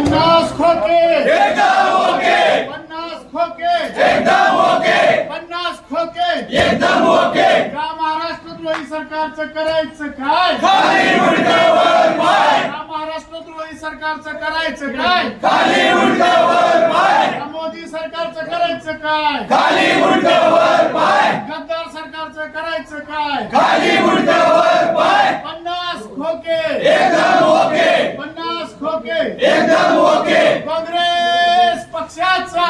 खोके. पन्नास खोके. पन्नास खोके. या महाराष्ट्रद्रोही सरकारचं करायचं काय? या महाराष्ट्रद्रोही सरकारचं करायचं काय? या मोदी सरकारचं करायचं काय? गद्दार सरकारचं करायचं काय? पन्नास खोके. पन्नास खोके काँग्रेस पक्षाचा.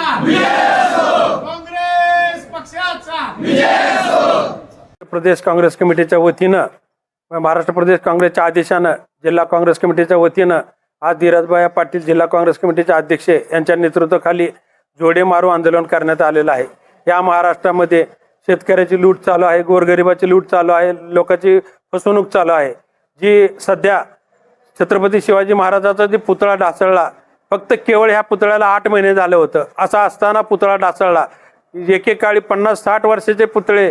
काँग्रेस पक्षाचा. प्रदेश काँग्रेस कमिटीच्या वतीनं महाराष्ट्र प्रदेश काँग्रेसच्या आदेशानं जिल्हा काँग्रेस कमिटीच्या वतीनं आज धीरजभाई पाटील जिल्हा काँग्रेस कमिटीचे अध्यक्ष यांच्या नेतृत्वाखाली जोडे मारू आंदोलन करण्यात आलेलं आहे. या महाराष्ट्रामध्ये शेतकऱ्याची लूट चालू आहे गोरगरिबाची लूट चालू आहे लोकांची फसवणूक चालू आहे. जी सध्या छत्रपती शिवाजी महाराजाचा जे पुतळा ढासळला फक्त केवळ ह्या पुतळ्याला आठ महिने झालं होतं. असा असताना पुतळा ढासळला. एकेकाळी पन्नास साठ वर्षाचे पुतळे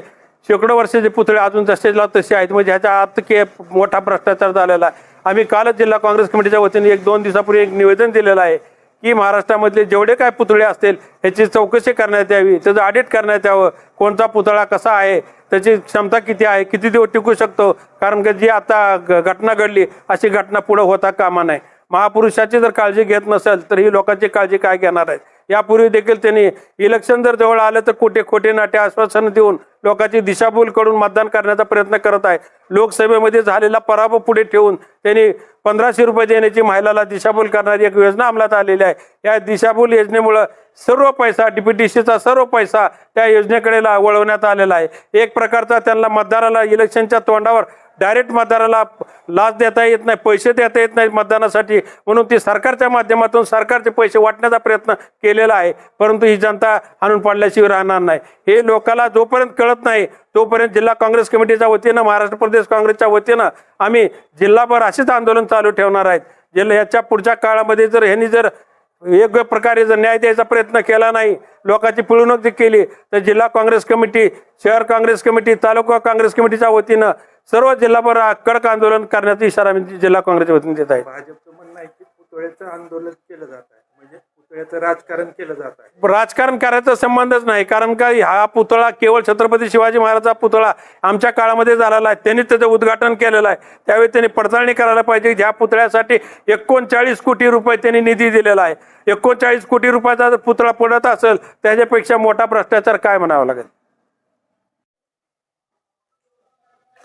शेकडो वर्षाचे पुतळे अजून जसेला तसे आहेत. म्हणजे ह्याच्या आत के मोठा भ्रष्टाचार झालेला आहे. आम्ही कालच जिल्हा काँग्रेस कमिटीच्या वतीने एक दोन दिवसापूर्वी एक निवेदन दिलेलं आहे की महाराष्ट्रामधले जेवढे काय पुतळे असतील ह्याची चौकशी करण्यात यावी त्याचं ऑडिट करण्यात यावं. कोणता पुतळा कसा आहे त्याची क्षमता किती आहे? किती दिवस टिकू शकतो? कारण की जी आता घटना घडली अशी घटना पुढं होता कामा नाही महापुरुषाची जर काळजी घेत नसेल तर ही लोकांची काळजी काय घेणार आहे यापूर्वी देखील त्यांनी इलेक्शन जर जवळ आलं तर खोटे खोटे नाटे आश्वासन देऊन लोकांची दिशाभूल करून मतदान करण्याचा प्रयत्न करत आहे. लोकसभेमध्ये झालेला पराभव पुढे ठेवून त्यांनी पंधराशे रुपये देण्याची महिलाला दिशाभूल करणारी एक योजना अंमलात आलेली आहे. या दिशाभूल योजनेमुळं सर्व पैसा डीपीटीसीचा सर्व पैसा त्या योजनेकडे ला- वळवण्यात आलेला आहे. एक प्रकारचा त्यांना मतदाराला इलेक्शनच्या तोंडावर डायरेक्ट मतदाराला लाच देता येत नाही पैसे देता येत नाही मतदानासाठी. म्हणून ती सरकारच्या माध्यमातून सरकारचे पैसे वाटण्याचा प्रयत्न केलेला आहे. परंतु ही जनता आणून पडल्याशिवाय राहणार नाही. हे लोकाला जोपर्यंत कळत नाही तोपर्यंत जिल्हा काँग्रेस कमिटीच्या वतीनं महाराष्ट्र प्रदेश काँग्रेसच्या वतीनं आम्ही जिल्हाभर असेच आंदोलन चालू ठेवणार आहेत. जिल्हा याच्या पुढच्या काळामध्ये जर ह्यांनी जर योग्य प्रकारे जर न्याय द्यायचा प्रयत्न केला नाही लोकांची पिळवणूक जर केली तर जिल्हा काँग्रेस कमिटी शहर काँग्रेस कमिटी तालुका काँग्रेस कमिटीच्या वतीनं सर्व जिल्हाभर कडक आंदोलन करण्याचा इशारा आम्ही जिल्हा काँग्रेसच्या वतीने देत आहे. भाजपचं म्हणणं आहे की पुतळ्याचं आंदोलन केलं जात आहे. म्हणजे पुतळ्याचं राजकारण केलं जात आहे. राजकारण करायचा संबंधच नाही कारण का हा पुतळा केवळ छत्रपती शिवाजी महाराजचा पुतळा आमच्या काळामध्ये झालेला आहे. त्यांनी त्याचं उद्घाटन केलेलं आहे. त्यावेळी त्यांनी पडताळणी करायला पाहिजे. ह्या पुतळ्यासाठी एकोणचाळीस कोटी रुपये त्यांनी निधी दिलेला आहे. एकोणचाळीस कोटी रुपयाचा जर पुतळा पडत असेल त्याच्यापेक्षा मोठा भ्रष्टाचार काय म्हणावा लागेल?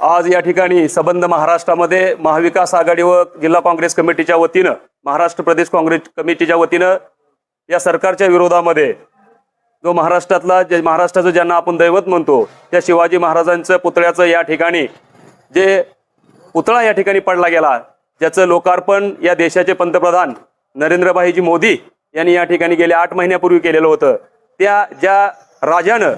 आज या ठिकाणी संबंध महाराष्ट्रामध्ये महाविकास आघाडी व जिल्हा काँग्रेस कमिटीच्या वतीनं महाराष्ट्र प्रदेश काँग्रेस कमिटीच्या वतीनं या सरकारच्या विरोधामध्ये जो महाराष्ट्रातला जे महाराष्ट्राचं ज्यांना आपण दैवत म्हणतो त्या शिवाजी महाराजांचं पुतळ्याचं या ठिकाणी जे पुतळा या ठिकाणी पडला गेला ज्याचं लोकार्पण या देशाचे पंतप्रधान नरेंद्रभाईजी मोदी यांनी या ठिकाणी गेल्या आठ महिन्यापूर्वी केलेलं होतं. त्या ज्या राजानं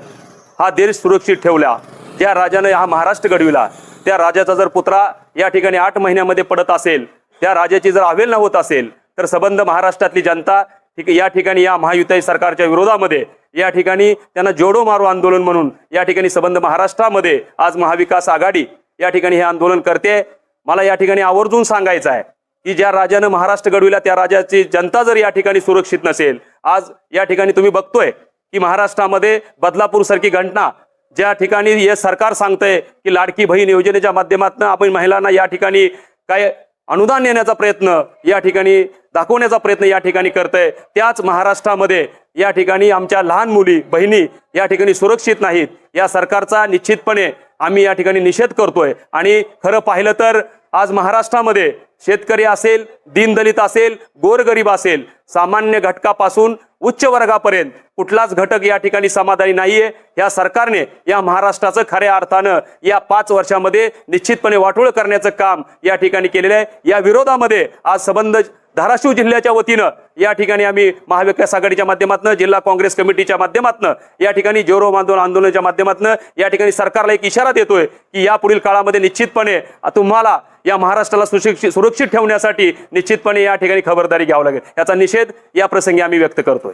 हा देश सुरक्षित ठेवला ज्या राजानं हा महाराष्ट्र घडविला. त्या राजाचा जर पुतळा या ठिकाणी आठ महिन्यामध्ये पडत असेल त्या राजाची जर अवेलना होत असेल तर सबंध महाराष्ट्रातली जनता ठीक या ठिकाणी या महायुती सरकारच्या विरोधामध्ये या ठिकाणी त्यांना जोडो मारो आंदोलन म्हणून या ठिकाणी सबंध महाराष्ट्रामध्ये आज महाविकास आघाडी या ठिकाणी हे आंदोलन करते. मला या ठिकाणी आवर्जून सांगायचं आहे की ज्या राजानं महाराष्ट्र घडविला त्या राजाची जनता जर या ठिकाणी सुरक्षित नसेल आज या ठिकाणी तुम्ही बघतोय की महाराष्ट्रामध्ये बदलापूरसारखी घटना ज्या ठिकाणी हे सरकार सांगतंय की लाडकी बहीण योजनेच्या माध्यमातून आपण महिलांना या ठिकाणी काय अनुदान देण्याचा प्रयत्न या ठिकाणी दाखवण्याचा प्रयत्न या ठिकाणी करतंय. त्याच महाराष्ट्रामध्ये या ठिकाणी आमच्या लहान मुली बहिणी या ठिकाणी सुरक्षित नाहीत. या सरकारचा निश्चितपणे आम्ही या ठिकाणी निषेध करतोय. आणि खरं पाहिलं तर आज महाराष्ट्रामध्ये शेतकरी असेल दीनदलित असेल गोरगरीब असेल सामान्य घटकापासून उच्च वर्गापर्यंत. कुठलाच घटक या ठिकाणी समाधानी नाहीये. या सरकारने या महाराष्ट्राचं खऱ्या अर्थानं या पाच वर्षामध्ये निश्चितपणे वाटोळ करण्याचं काम या ठिकाणी केलेलं आहे. या विरोधामध्ये आज संबंध धाराशिव जिल्ह्याच्या वतीनं या ठिकाणी आम्ही महाविकास आघाडीच्या माध्यमातून जिल्हा काँग्रेस कमिटीच्या माध्यमातून या ठिकाणी जोरो आंदोलन आंदोलनाच्या माध्यमातून या ठिकाणी सरकारला एक इशारा देतोय की या पुढील काळामध्ये निश्चितपणे तुम्हाला या महाराष्ट्राला सुशिक्षित सुरक्षित ठेवण्यासाठी निश्चितपणे या ठिकाणी खबरदारी घ्यावं लागेल. याचा निषेध या प्रसंगी आम्ही व्यक्त करतोय.